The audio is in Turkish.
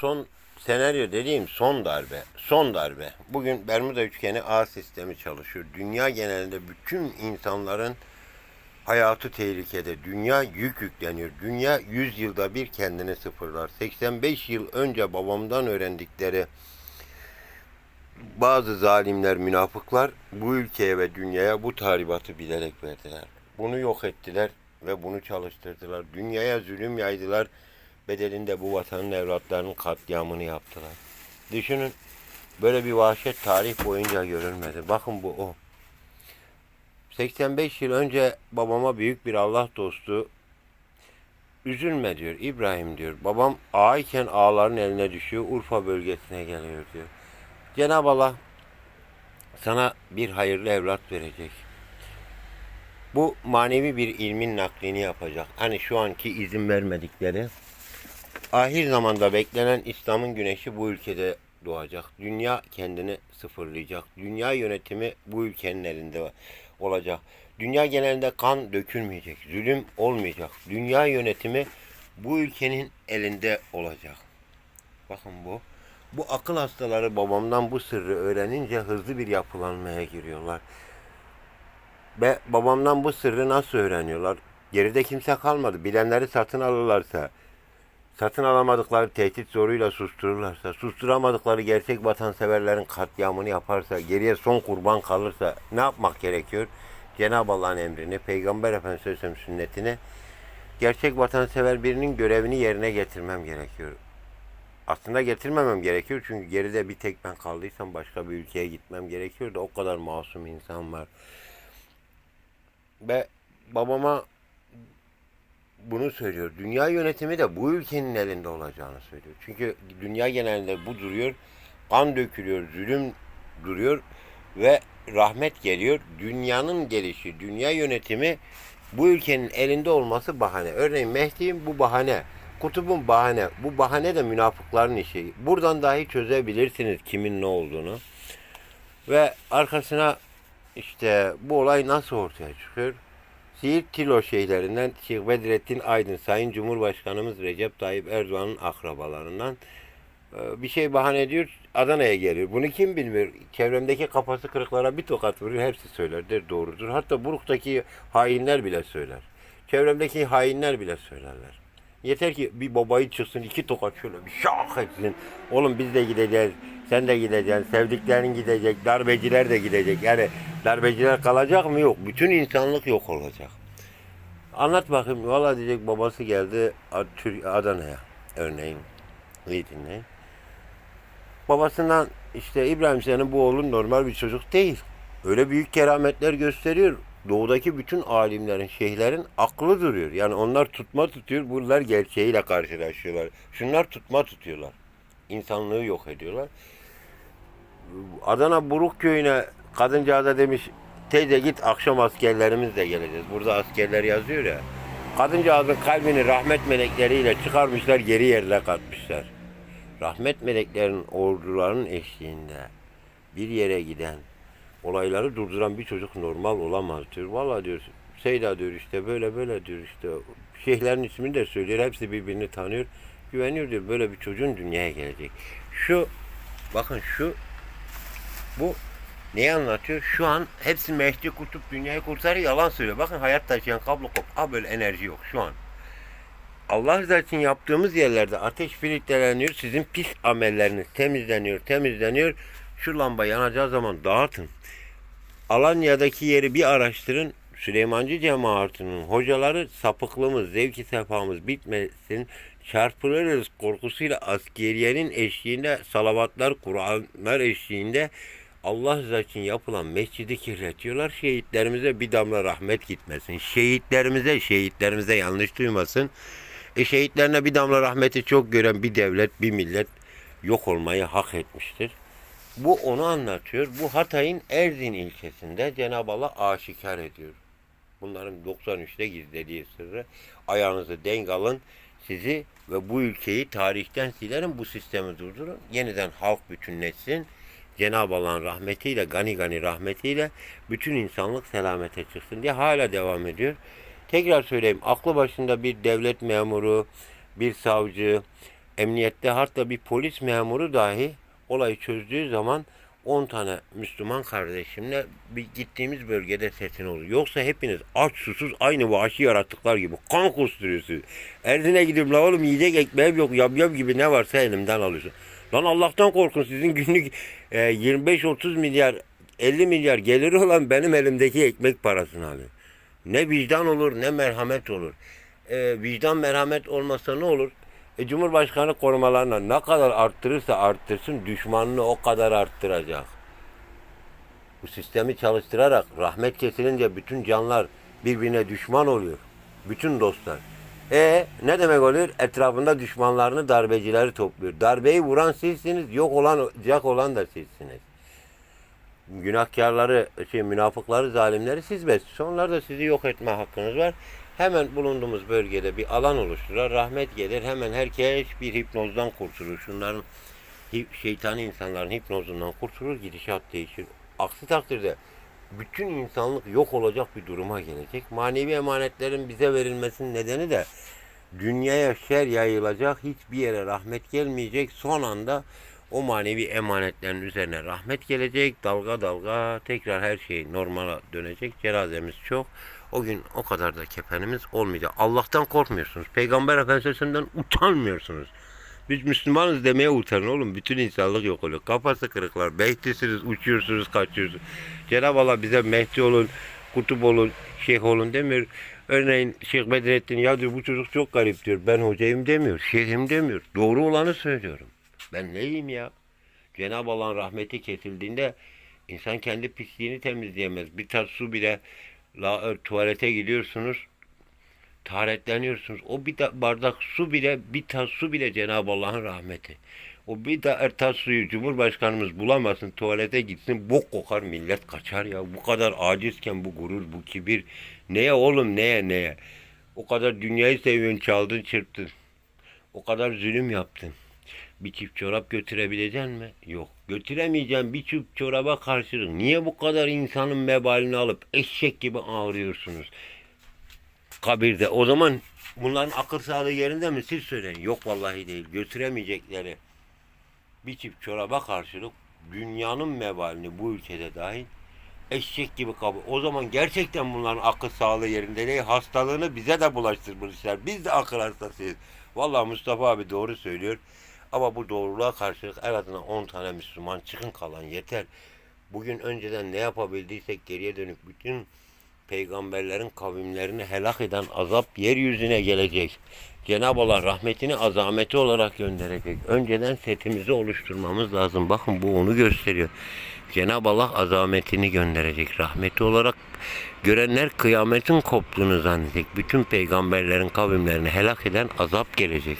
son senaryo dediğim son darbe. Son darbe. Bugün Bermuda üçgeni ağ sistemi çalışıyor. Dünya genelinde bütün insanların hayatı tehlikede. Dünya yük yükleniyor. Dünya 100 yılda bir kendini sıfırlar. 85 yıl önce babamdan öğrendikleri bazı zalimler, münafıklar bu ülkeye ve dünyaya bu tahribatı bilerek verdiler. Bunu yok ettiler ve bunu çalıştırdılar. Dünyaya zulüm yaydılar. Bedelinde bu vatanın evlatlarının katliamını yaptılar. Düşünün böyle bir vahşet tarih boyunca görülmedi. Bakın bu o. 85 yıl önce babama büyük bir Allah dostu üzülme diyor İbrahim diyor. Babam ağa iken ağların eline düşüyor. Urfa bölgesine geliyor diyor. Cenab-ı Allah sana bir hayırlı evlat verecek. Bu manevi bir ilmin naklini yapacak. Hani şu anki izin vermedikleri. Ahir zamanda beklenen İslam'ın güneşi bu ülkede doğacak. Dünya kendini sıfırlayacak. Dünya yönetimi bu ülkenin elinde olacak. Dünya genelinde kan dökülmeyecek. Zulüm olmayacak. Dünya yönetimi bu ülkenin elinde olacak. Bakın bu. Bu akıl hastaları babamdan bu sırrı öğrenince hızlı bir yapılanmaya giriyorlar. Ve babamdan bu sırrı nasıl öğreniyorlar? Geride kimse kalmadı. Bilenleri satın alırlarsa, satın alamadıkları tehdit zoruyla sustururlarsa, susturamadıkları gerçek vatanseverlerin katliamını yaparsa, geriye son kurban kalırsa ne yapmak gerekiyor? Cenab-ı Allah'ın emrini, Peygamber Efendimiz Aleyhisselam sünnetini, gerçek vatansever birinin görevini yerine getirmem gerekiyor. Aslında getirmemem gerekiyor çünkü geride bir tek ben kaldıysam başka bir ülkeye gitmem gerekiyor da o kadar masum insan var. Ve babama bunu söylüyor. Dünya yönetimi de bu ülkenin elinde olacağını söylüyor. Çünkü dünya genelinde bu duruyor. Kan dökülüyor, zulüm duruyor ve rahmet geliyor. Dünyanın gelişi, dünya yönetimi bu ülkenin elinde olması bahane. Örneğin Mehdi'nin bu bahane. Kutubun bahane. Bu bahane de münafıkların işi. Buradan dahi çözebilirsiniz kimin ne olduğunu. Ve arkasına işte bu olay nasıl ortaya çıkıyor? Siirt Tilo şeylerinden Şeyh Bedrettin Aydın, Sayın Cumhurbaşkanımız Recep Tayyip Erdoğan'ın akrabalarından e, bir şey bahane ediyor, Adana'ya geliyor. Bunu kim bilmiyor? Çevremdeki kafası kırıklara bir tokat vuruyor, hepsi söyler, der doğrudur. Hatta Buruk'taki hainler bile söyler. Çevremdeki hainler bile söylerler. Yeter ki bir babayı çıksın, iki tokat şöyle bir şak etsin. Oğlum biz de gideceğiz, sen de gideceksin, sevdiklerin gidecek, darbeciler de gidecek. Yani darbeciler kalacak mı? Yok. Bütün insanlık yok olacak. Anlat bakayım. Valla diyecek babası geldi Adana'ya örneğin. İyi dinleyin. Babasından işte İbrahim senin bu oğlun normal bir çocuk değil. Öyle büyük kerametler gösteriyor. Doğudaki bütün alimlerin, şeyhlerin aklı duruyor. Yani onlar tutma tutuyor, bunlar gerçeğiyle karşılaşıyorlar. Şunlar tutma tutuyorlar. İnsanlığı yok ediyorlar. Adana Buruk köyüne kadıncağıza demiş teyze git akşam askerlerimizle geleceğiz. Burada askerler yazıyor ya. Kadıncağızın kalbini rahmet melekleriyle çıkarmışlar geri yerine katmışlar. Rahmet meleklerin ordularının eşliğinde bir yere giden olayları durduran bir çocuk normal olamaz diyor. Valla diyor Seyda diyor işte böyle böyle diyor işte şeyhlerin ismini de söylüyor. Hepsi birbirini tanıyor. Güveniyor diyor böyle bir çocuğun dünyaya gelecek. Şu bakın şu bu neyi anlatıyor? Şu an hepsi Mehdi Kutup dünyayı kurtarıyor yalan söylüyor. Bakın hayat taşıyan kablo kop. Ha böyle enerji yok şu an. Allah rızası için yaptığımız yerlerde ateş filtreleniyor. Sizin pis amelleriniz temizleniyor, temizleniyor. Şu lamba yanacağı zaman dağıtın. Alanya'daki yeri bir araştırın. Süleymancı cemaatinin hocaları sapıklığımız, zevki sefamız bitmesin, çarpılırız korkusuyla askeriyenin eşliğinde salavatlar, Kur'anlar eşliğinde Allah rızası için yapılan mescidi kirletiyorlar. Şehitlerimize bir damla rahmet gitmesin. Şehitlerimize, şehitlerimize yanlış duymasın. E şehitlerine bir damla rahmeti çok gören bir devlet, bir millet yok olmayı hak etmiştir. Bu onu anlatıyor. Bu Hatay'ın Erzin ilçesinde Cenab-ı Allah aşikar ediyor. Bunların 93'te gizlediği sırrı. Ayağınızı denk alın. Sizi ve bu ülkeyi tarihten silerim. Bu sistemi durdurun. Yeniden halk bütünleşsin. Cenab-ı Allah'ın rahmetiyle, gani gani rahmetiyle bütün insanlık selamete çıksın diye hala devam ediyor. Tekrar söyleyeyim. Aklı başında bir devlet memuru, bir savcı, emniyette hatta bir polis memuru dahi olayı çözdüğü zaman 10 tane Müslüman kardeşimle bir gittiğimiz bölgede sesin olur. Yoksa hepiniz aç susuz aynı vahşi yaratıklar gibi kan kusturuyorsunuz. Erzine gidip la oğlum yiyecek ekmeğim yok yam yam gibi ne varsa elimden alıyorsun. Lan Allah'tan korkun sizin günlük e, 25-30 milyar 50 milyar geliri olan benim elimdeki ekmek parasını alıyor. Ne vicdan olur ne merhamet olur. E, vicdan merhamet olmasa ne olur? E, Cumhurbaşkanı korumalarına ne kadar arttırırsa arttırsın düşmanını o kadar arttıracak. Bu sistemi çalıştırarak rahmet kesilince bütün canlar birbirine düşman oluyor. Bütün dostlar. E ne demek oluyor? Etrafında düşmanlarını, darbecileri topluyor. Darbeyi vuran sizsiniz, yok olan, olacak olan da sizsiniz. Günahkarları, şey, münafıkları, zalimleri siz besliyorsunuz. Onlar da sizi yok etme hakkınız var. Hemen bulunduğumuz bölgede bir alan oluşturur. Rahmet gelir. Hemen herkes bir hipnozdan kurtulur. Şunların şeytani insanların hipnozundan kurtulur. Gidişat değişir. Aksi takdirde bütün insanlık yok olacak bir duruma gelecek. Manevi emanetlerin bize verilmesinin nedeni de dünyaya şer yayılacak, hiçbir yere rahmet gelmeyecek. Son anda o manevi emanetlerin üzerine rahmet gelecek. Dalga dalga tekrar her şey normala dönecek. Cenazemiz çok. O gün o kadar da kefenimiz olmayacak. Allah'tan korkmuyorsunuz. Peygamber Efendimiz'den utanmıyorsunuz. Biz Müslümanız demeye utanın oğlum. Bütün insanlık yok oluyor. Kafası kırıklar. Mehdi'siniz, uçuyorsunuz, kaçıyorsunuz. Cenab-ı Allah bize Mehdi olun, kutup olun, şeyh olun demiyor. Örneğin Şeyh Bedrettin ya diyor bu çocuk çok garip diyor. Ben hocayım demiyor, şeyhim demiyor. Doğru olanı söylüyorum. Ben neyim ya? Cenab-ı Allah'ın rahmeti kesildiğinde insan kendi pisliğini temizleyemez. Bir tas su bile la, tuvalete gidiyorsunuz taharetleniyorsunuz. O bir bardak su bile, bir tas su bile Cenab-ı Allah'ın rahmeti. O bir ta- tas suyu Cumhurbaşkanımız bulamasın, tuvalete gitsin, bok kokar, millet kaçar ya. Bu kadar acizken bu gurur, bu kibir. Neye oğlum, neye, neye? O kadar dünyayı seviyorsun, çaldın, çırptın. O kadar zulüm yaptın. Bir çift çorap götürebilecek mi? Yok. Götüremeyeceğim bir çift çoraba karşılık. Niye bu kadar insanın mebalini alıp eşek gibi ağrıyorsunuz? Kabirde. O zaman bunların akıl sağlığı yerinde mi siz söyleyin. Yok vallahi değil. Götüremeyecekleri bir çift çoraba karşılık dünyanın mebalini bu ülkede dahil eşek gibi kabul. O zaman gerçekten bunların akıl sağlığı yerinde değil. Hastalığını bize de bulaştırmışlar. Biz de akıl hastasıyız. Vallahi Mustafa abi doğru söylüyor. Ama bu doğruluğa karşılık en azından 10 tane Müslüman çıkın kalan yeter. Bugün önceden ne yapabildiysek geriye dönük bütün peygamberlerin kavimlerini helak eden azap yeryüzüne gelecek. Cenab-ı Allah rahmetini azameti olarak gönderecek. Önceden setimizi oluşturmamız lazım. Bakın bu onu gösteriyor. Cenab-ı Allah azametini gönderecek. Rahmeti olarak görenler kıyametin koptuğunu zannedecek. Bütün peygamberlerin kavimlerini helak eden azap gelecek.